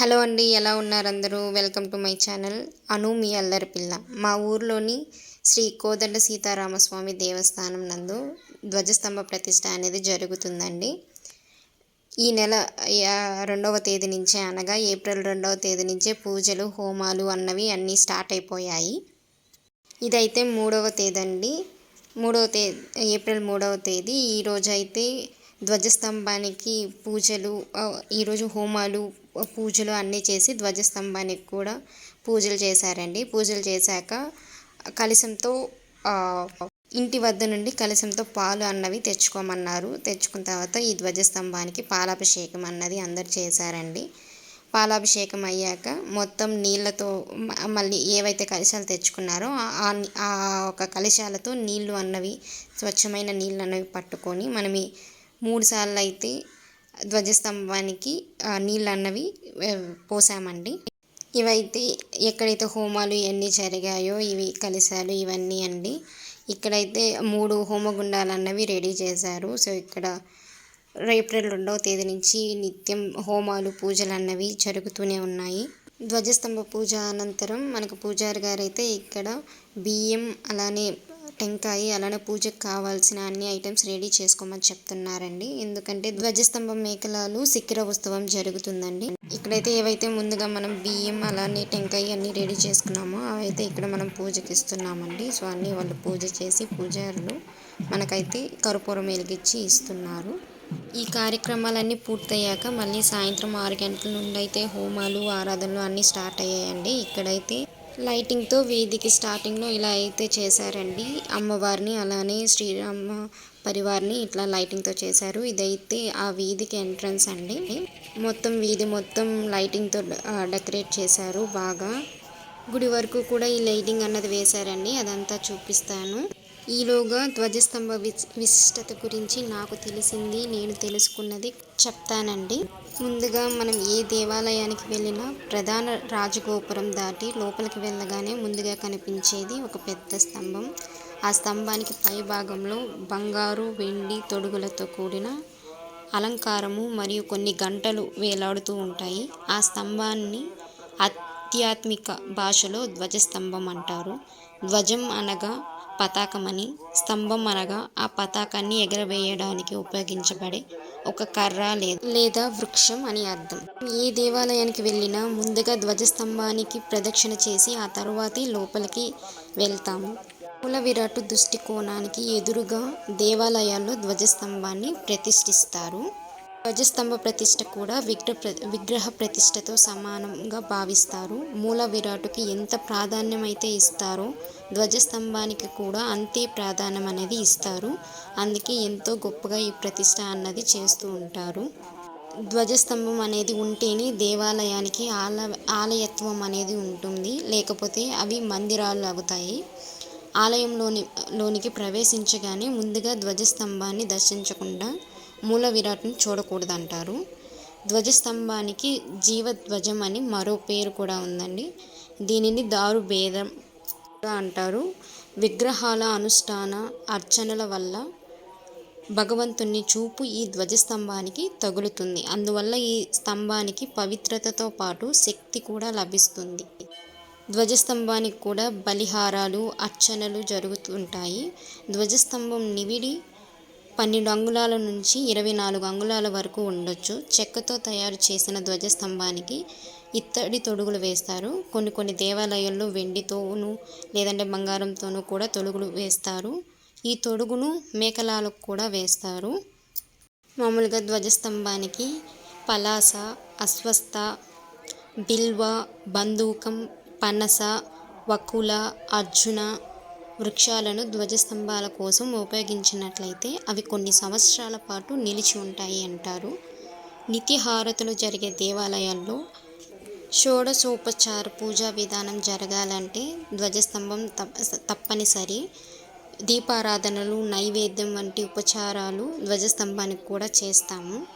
Hello అండి ఎలా ఉన్నారు అందరూ? Welcome to my channel Anu మీ అల్లరి పిల్ల. మా ఊర్లోని శ్రీ కోదండ సీతారామస్వామి దేవస్థానం నందు ధ్వజస్తంభ ప్రతిష్ట అనేది జరుగుతుందండి. ఈ నెల రెండవ తేదీ నుంచే అనగా ఏప్రిల్ రెండవ తేదీ నుంచే పూజలు హోమాలు అన్నవి అన్నీ స్టార్ట్ అయిపోయాయి. ఇదైతే మూడవ తేదీ అండి మూడవ తేదీ ఏప్రిల్ మూడవ తేదీ. ఈరోజు అయితే ధ్వజస్తంభానికి పూజలు ఈరోజు హోమాలు పూజలు అన్నీ చేసి ధ్వజస్తంభానికి కూడా పూజలు చేశారండి. పూజలు చేశాక కలశంతో ఇంటి వద్ద నుండి కలశంతో పాలు అన్నవి తెచ్చుకోమన్నారు. తెచ్చుకున్న తర్వాత ఈ ధ్వజస్తంభానికి పాలాభిషేకం అన్నది అందరు చేశారండి. పాలాభిషేకం అయ్యాక మొత్తం నీళ్ళతో మళ్ళీ ఏవైతే కలశాలు తెచ్చుకున్నారో ఆ- ఆ ఆ ఒక కలశాలతో నీళ్ళు అన్నవి స్వచ్ఛమైన నీళ్ళు అన్నవి పట్టుకొని మనం మూడుసార్లు అయితే ధ్వజస్తంభానికి నీళ్ళు అన్నవి పోసామండి. ఇవైతే ఎక్కడైతే హోమాలు ఇవన్నీ జరిగాయో ఇవి కలిశాలు ఇవన్నీ అండి. ఇక్కడైతే మూడు హోమగుండాలు అన్నవి రెడీ చేశారు. సో ఇక్కడ ఏప్రిల్ రెండవ తేదీ నుంచి నిత్యం హోమాలు పూజలు అన్నవి జరుగుతూనే ఉన్నాయి. ధ్వజస్తంభ పూజ అనంతరం మనకు పూజారి గారు అయితే ఇక్కడ బియ్యం అలానే టెంకాయ అలానే పూజకు కావాల్సిన అన్ని ఐటమ్స్ రెడీ చేసుకోమని చెప్తున్నారండి. ఎందుకంటే ధ్వజస్తంభం మేకలాలు సిక్కిర ఉత్సవం జరుగుతుందండి. ఇక్కడైతే ఏవైతే ముందుగా మనం బియ్యం అలానే టెంకాయ అన్ని రెడీ చేసుకున్నామో అవైతే ఇక్కడ మనం పూజకి ఇస్తున్నామండి. సో అన్నీ వాళ్ళు పూజ చేసి పూజారులు మనకైతే కర్పూరం వెలిగించి ఇస్తున్నారు. ఈ కార్యక్రమాలన్నీ పూర్తయ్యాక మళ్ళీ సాయంత్రం ఆరు గంటల నుండి అయితే హోమాలు ఆరాధనలు అన్నీ స్టార్ట్ అయ్యాయండి. ఇక్కడైతే లైటింగ్తో వీధికి స్టార్టింగ్లో ఇలా అయితే చేశారండి. అమ్మవారిని అలానే శ్రీరామ పరివారిని ఇట్లా లైటింగ్తో చేశారు. ఇదైతే ఆ వీధికి ఎంట్రన్స్ అండి. మొత్తం వీధి మొత్తం లైటింగ్తో డెకరేట్ చేశారు బాగా. గుడి వరకు కూడా ఈ లైటింగ్ అన్నది వేశారండి. అదంతా చూపిస్తాను. ఈలోగా ధ్వజస్తంభ విశిష్టత గురించి నాకు తెలిసింది నేను తెలుసుకున్నది చెప్తానండి. ముందుగా మనం ఏ దేవాలయానికి వెళ్ళినా ప్రధాన రాజగోపురం దాటి లోపలికి వెళ్ళగానే ముందుగా కనిపించేది ఒక పెద్ద స్తంభం. ఆ స్తంభానికి పై భాగంలో బంగారు వెండి తొడుగులతో కూడిన అలంకారము మరియు కొన్ని గంటలు వేలాడుతూ ఉంటాయి. ఆ స్తంభాన్ని ఆధ్యాత్మిక భాషలో ధ్వజస్తంభం అంటారు. ధ్వజం అనగా పతాకమని స్తంభం అనగా ఆ పతాకాన్ని ఎగరవేయడానికి ఉపయోగించబడే ఒక కర్ర లేదా వృక్షం అని అర్థం. ఏ దేవాలయానికి వెళ్ళినా ముందుగా ధ్వజస్తంభానికి ప్రదక్షిణ చేసి ఆ తరువాతే లోపలికి వెళ్తాము. మూల విరాటు దృష్టికోణానికి ఎదురుగా దేవాలయాల్లో ధ్వజస్తంభాన్ని ప్రతిష్ఠిస్తారు. ధ్వజస్తంభ ప్రతిష్ట కూడా విగ్రహ ప్ర- విగ్రహ ప్రతిష్టతో సమానంగా భావిస్తారు. మూల విరాటుకి ఎంత ప్రాధాన్యం అయితే ఇస్తారో ధ్వజస్తంభానికి కూడా అంతే ప్రాధాన్యం అనేది ఇస్తారు. అందుకే ఎంతో గొప్పగా ఈ ప్రతిష్ట అన్నది చేస్తూ ఉంటారు. ధ్వజస్తంభం అనేది ఉంటేనే దేవాలయానికి ఆల ఆలయత్వం అనేది ఉంటుంది. లేకపోతే అవి మందిరాలు అవుతాయి. ఆలయంలోని లోనికి ప్రవేశించగానే ముందుగా ధ్వజస్తంభాన్ని దర్శించకుండా మూల విరాట్ని చూడకూడదంటారు. ధ్వజస్తంభానికి జీవధ్వజం అని మరో పేరు కూడా ఉందండి. దీనిని దారు భేదం అంటారు. విగ్రహాల అనుష్ఠాన అర్చనల వల్ల భగవంతుని చూపు ఈ ధ్వజస్తంభానికి తగులుతుంది. అందువల్ల ఈ స్తంభానికి పవిత్రతతో పాటు శక్తి కూడా లభిస్తుంది. ధ్వజస్తంభానికి కూడా బలిహారాలు అర్చనలు జరుగుతుంటాయి. ధ్వజస్తంభం నివిడి పన్నెండు అంగుళాల నుంచి ఇరవై నాలుగు అంగుళాల వరకు ఉండొచ్చు. చెక్కతో తయారు చేసిన ధ్వజస్తంభానికి ఇత్తడి తొడుగులు వేస్తారు. కొన్ని కొన్ని దేవాలయాల్లో వెండితోనూ లేదంటే బంగారంతోనూ కూడా తొడుగులు వేస్తారు. ఈ తొడుగును మేకలాలకు కూడా వేస్తారు. మామూలుగా ధ్వజస్తంభానికి పలాస అస్వస్థ బిల్వ బంధూకం పనస వకుల అర్జున వృక్షాలను ధ్వజస్తంభాల కోసం ఉపయోగించినట్లయితే అవి కొన్ని సంవత్సరాల పాటు నిలిచి ఉంటాయి అంటారు. నిత్యహారతులు జరిగే దేవాలయాల్లో షోడశోపచార పూజా విధానం జరగాలంటే ధ్వజస్తంభం తప్ప తప్పనిసరి. దీపారాధనలు నైవేద్యం వంటి ఉపచారాలు ధ్వజస్తంభానికి కూడా చేస్తాము.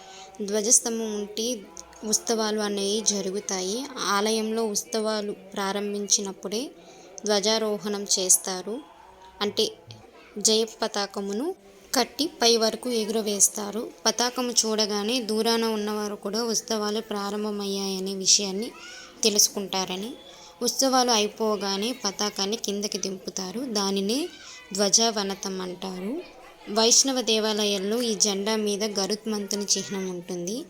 ధ్వజస్తంభం ఉంటే ఉత్సవాలు అనేవి జరుగుతాయి. ఆలయంలో ఉత్సవాలు ప్రారంభించినప్పుడే ధ్వజారోహణం చేస్తారు. అంటే జయ పతాకమును కట్టి పై వరకు ఎగురవేస్తారు. పతాకము చూడగానే దూరాన ఉన్నవారు కూడా ఉత్సవాలు ప్రారంభమయ్యాయనే విషయాన్ని తెలుసుకుంటారని. ఉత్సవాలు అయిపోగానే పతాకాన్ని కిందకి దింపుతారు. దానినే ధ్వజవనతం అంటారు. వైష్ణవ దేవాలయాల్లో ఈ జెండా మీద గరుత్మంతుని చిహ్నం ఉంటుంది.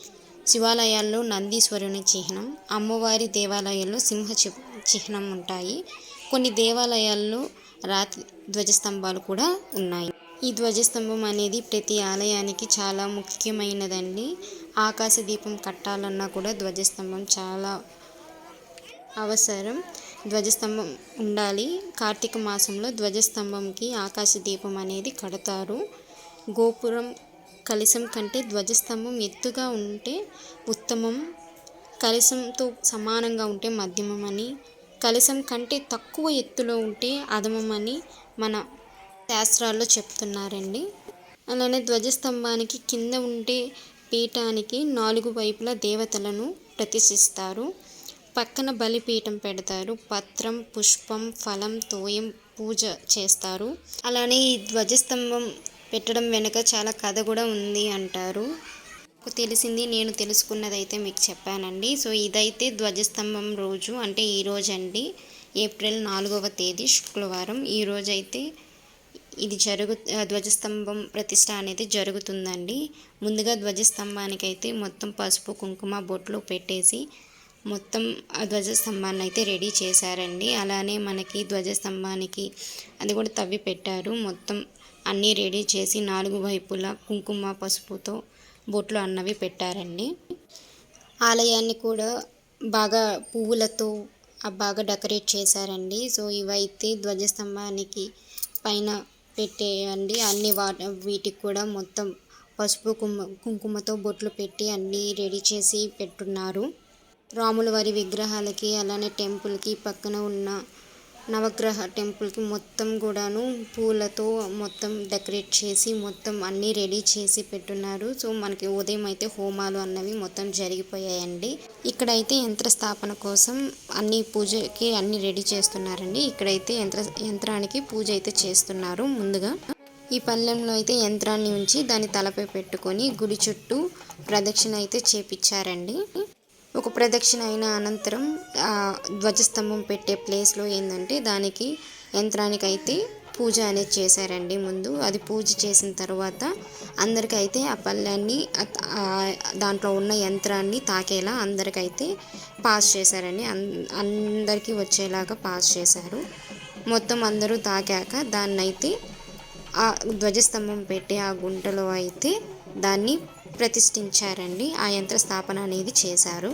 శివాలయాల్లో నందీశ్వరుని చిహ్నం అమ్మవారి దేవాలయాల్లో సింహ చి- చిహ్నం ఉంటాయి. కొన్ని దేవాలయాల్లో రాతి ధ్వజస్తంభాలు కూడా ఉన్నాయి. ఈ ధ్వజస్తంభం అనేది ప్రతి ఆలయానికి చాలా ముఖ్యమైనదండి. ఆకాశ దీపం కట్టాలన్నా కూడా ధ్వజస్తంభం చాలా అవసరం. ధ్వజస్తంభం ఉండాలి. కార్తీక మాసంలో ధ్వజస్తంభంకి ఆకాశ దీపం అనేది కడతారు. గోపురం కలశం కంటే ధ్వజస్తంభం ఎత్తుగా ఉంటే ఉత్తమం. కలశంతో సమానంగా ఉంటే మధ్యమం అని కలశం కంటే తక్కువ ఎత్తులో ఉంటే అధమమని మన శాస్త్రాల్లో చెప్తున్నారండి. అలానే ధ్వజస్తంభానికి కింద ఉండే పీఠానికి నాలుగు వైపులా దేవతలను ప్రతిష్ఠిస్తారు. పక్కన బలిపీఠం పెడతారు. పత్రం పుష్పం ఫలం తోయం పూజ చేస్తారు. అలానే ఈ ధ్వజస్తంభం పెట్టడం వెనుక చాలా కథ కూడా ఉంది అంటారు. నాకు తెలిసింది నేను తెలుసుకున్నదైతే మీకు చెప్పానండి. సో ఇదైతే ధ్వజస్తంభం రోజు అంటే ఈరోజు అండి ఏప్రిల్ నాలుగవ తేదీ శుక్రవారం. ఈ రోజైతే ఇది జరుగు ధ్వజస్తంభం ప్రతిష్ట అనేది జరుగుతుందండి. ముందుగా ధ్వజస్తంభానికి అయితే మొత్తం పసుపు కుంకుమ బొట్లు పెట్టేసి మొత్తం ఆ ధ్వజస్తంభాన్ని అయితే రెడీ చేశారండి. అలానే మనకి ధ్వజస్తంభానికి అది కూడా తవ్వి పెట్టారు. మొత్తం అన్నీ రెడీ చేసి నాలుగు వైపులా కుంకుమ పసుపుతో బొట్లు అన్నవి పెట్టారండి. ఆలయాన్ని కూడా బాగా పువ్వులతో బాగా డెకరేట్ చేశారండి. సో ఇవైతే ధ్వజస్తంభానికి పైన పెట్టేయండి. అన్ని వా వీటికి కూడా మొత్తం పసుపు కుంకుమ కుంకుమతో బొట్లు పెట్టి అన్నీ రెడీ చేసి పెట్టున్నారు. రాముల వారి విగ్రహాలకి అలానే టెంపుల్కి పక్కన ఉన్న నవగ్రహ టెంపుల్కి మొత్తం కూడాను పూలతో మొత్తం డెకరేట్ చేసి మొత్తం అన్నీ రెడీ చేసి పెట్టున్నారు. సో మనకి ఉదయం అయితే హోమాలు అన్నవి మొత్తం జరిగిపోయాయండి. ఇక్కడైతే యంత్ర స్థాపన కోసం అన్ని పూజకి అన్ని రెడీ చేస్తున్నారండి. ఇక్కడైతే యంత్ర యంత్రానికి పూజ అయితే చేస్తున్నారు ముందుగా. ఈ పల్లెంలో అయితే యంత్రాన్ని ఉంచి దాని తలపై పెట్టుకొని గుడి చుట్టూ ప్రదక్షిణ అయితే చేపించారండి ఒక ప్రదక్షిణ అయిన అనంతరం ధ్వజస్తంభం పెట్టే ప్లేస్లో ఏంటంటే దానికి యంత్రానికి అయితే పూజ అనేది చేశారండి ముందు. అది పూజ చేసిన తర్వాత అందరికైతే ఆ పళ్ళాన్ని దాంట్లో ఉన్న యంత్రాన్ని తాకేలా అందరికైతే పాస్ చేశారండి. అన్ అందరికీ వచ్చేలాగా పాస్ చేశారు. మొత్తం అందరూ తాకాక దాన్నైతే ఆ ధ్వజస్తంభం పెట్టి ఆ గుంటలో అయితే దాన్ని ప్రతిష్ఠించారండి. ఆ యంత్ర స్థాపన అనేది చేశారు.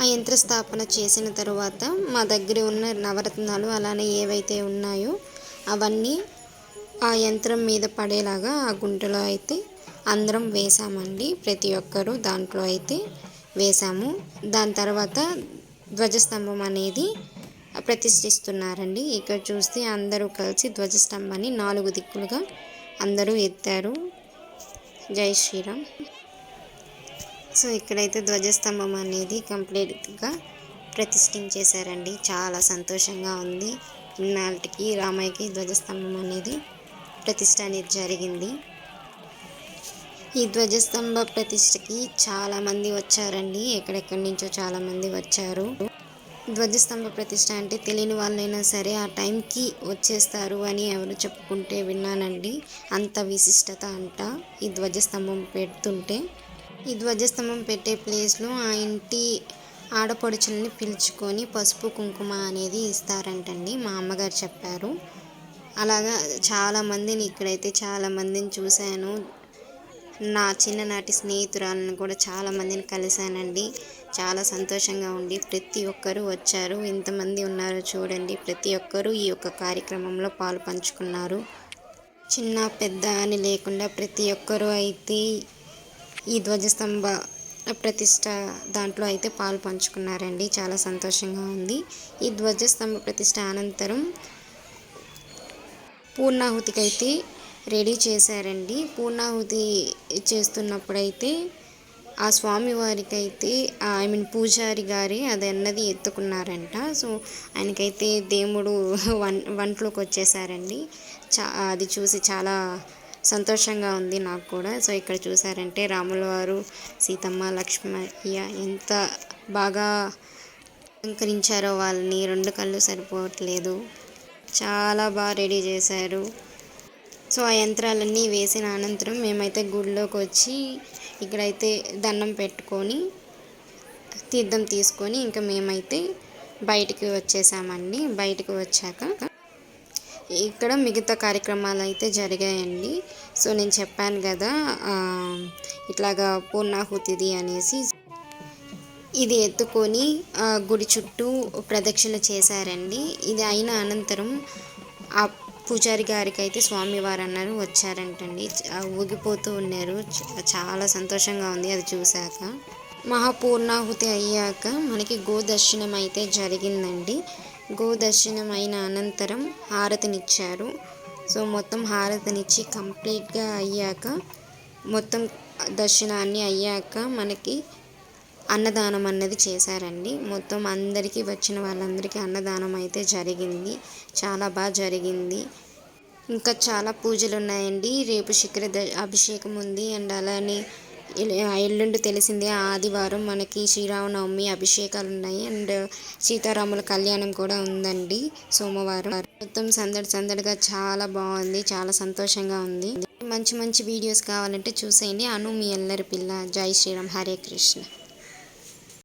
ఆ యంత్ర స్థాపన చేసిన తర్వాత మా దగ్గర ఉన్న నవరత్నాలు అలానే ఏవైతే ఉన్నాయో అవన్నీ ఆ యంత్రం మీద పడేలాగా ఆ గుంటలో అయితే అందరం వేసామండి ప్రతి ఒక్కరూ దాంట్లో అయితే వేసాము దాని తర్వాత ధ్వజస్తంభం అనేది ప్రతిష్ఠిస్తున్నారండి. ఇక్కడ చూస్తే అందరూ కలిసి ధ్వజస్తంభాన్ని నాలుగు దిక్కులుగా అందరూ ఎత్తారు. జై శ్రీరామ్. సో ఇక్కడైతే ధ్వజస్తంభం అనేది కంప్లీట్గా ప్రతిష్ఠించేశారండి చాలా సంతోషంగా ఉంది. ఇన్నాటికి రామయ్యకి ధ్వజస్తంభం అనేది ప్రతిష్ట అనేది జరిగింది. ఈ ధ్వజస్తంభ ప్రతిష్టకి చాలామంది వచ్చారండి. ఎక్కడెక్కడి నుంచో చాలామంది వచ్చారు. ధ్వజస్తంభ ప్రతిష్ట అంటే తెలియని వాళ్ళైనా సరే ఆ టైంకి వచ్చేస్తారు అని ఎవరు చెప్పుకుంటే విన్నానండి. అంత విశిష్టత అంట ఈ ధ్వజస్తంభం పెడుతుంటే. ఈ ధ్వజస్తంభం పెట్టే ప్లేస్లో ఆ ఇంటి ఆడపడుచుల్ని పిలుచుకొని పసుపు కుంకుమ అనేది ఇస్తారంటండి. మా అమ్మగారు చెప్పారు. అలాగా చాలామందిని ఇక్కడైతే చాలామందిని చూశాను. నా చిన్ననాటి స్నేహితురాలను కూడా చాలా మందిని కలిశానండి. చాలా సంతోషంగా ఉండి ప్రతి ఒక్కరూ వచ్చారు. ఎంతమంది ఉన్నారో చూడండి. ప్రతి ఒక్కరూ ఈ యొక్క కార్యక్రమంలో పాలు పంచుకున్నారు. చిన్న పెద్ద అని లేకుండా ప్రతి ఒక్కరూ అయితే ఈ ధ్వజస్తంభ ప్రతిష్ట దాంట్లో అయితే పాలు పంచుకున్నారండి. చాలా సంతోషంగా ఉంది. ఈ ధ్వజస్తంభ ప్రతిష్ట అనంతరం పూర్ణాహుతికైతే రెడీ చేశారండి. పూర్ణాహుతి చేస్తున్నప్పుడైతే ఆ స్వామివారికి అయితే ఐ మీన్ పూజారి గారి అది అన్నది ఎత్తుకున్నారంట. సో ఆయనకైతే దేవుడు వన్ వంటలోకి వచ్చేసారండి. చా అది చూసి చాలా సంతోషంగా ఉంది నాకు కూడా. సో ఇక్కడ చూసారంటే రాముల వారు సీతమ్మ లక్ష్మయ్య ఎంత బాగా అలంకరించారో వాళ్ళని. రెండు కళ్ళు సరిపోవట్లేదు. చాలా బాగా రెడీ చేశారు. సో ఆ యంత్రాలన్నీ వేసిన అనంతరం మేమైతే గుడిలోకి వచ్చి ఇక్కడైతే దండం పెట్టుకొని తీర్థం తీసుకొని ఇంకా మేమైతే బయటికి వచ్చేసామండి. బయటికి వచ్చాక ఇక్కడ మిగతా కార్యక్రమాలు అయితే జరిగాయండి. సో నేను చెప్పాను కదా ఇట్లాగా పూర్ణాహుతిది అనేసి. ఇది ఎత్తుకొని గుడి చుట్టూ ప్రదక్షిణ చేశారండి. ఇది అయిన అనంతరం ఆ పూజారి గారికి అయితే స్వామివారు అన్నారు వచ్చారంటండి ఊగిపోతూ ఉన్నారు. చాలా సంతోషంగా ఉంది అది చూశాక. మహాపూర్ణాహుతి అయ్యాక మనకి గోదర్శనం అయితే జరిగిందండి. గోదర్శనమైన అయిన అనంతరం హారతినిచ్చారు. సో మొత్తం హారతినిచ్చి కంప్లీట్గా అయ్యాక మొత్తం దర్శనాన్ని అయ్యాక మనకి అన్నదానం అన్నది చేశారండి. మొత్తం అందరికీ వచ్చిన వాళ్ళందరికీ అన్నదానం అయితే జరిగింది. చాలా బాగా జరిగింది. ఇంకా చాలా పూజలు ఉన్నాయండి రేపు శిఖర ద- అభిషేకం ఉంది. అండ్ అలానే ఎల్లుండి తెలిసిందే ఆదివారం మనకి శ్రీరామనవమి అభిషేకాలు ఉన్నాయి అండ్ సీతారాముల కళ్యాణం కూడా ఉందండి సోమవారం. మొత్తం సందడి సందడిగా చాలా బాగుంది చాలా సంతోషంగా ఉంది. మంచి మంచి వీడియోస్ కావాలంటే చూసేయండి. అను మీ ఎల్లరి పిల్ల. జై శ్రీరామ్. హరే కృష్ణ.